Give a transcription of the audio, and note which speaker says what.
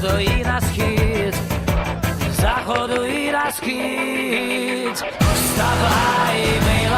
Speaker 1: заходу і на схід, заходу і на схід, вставай, мила.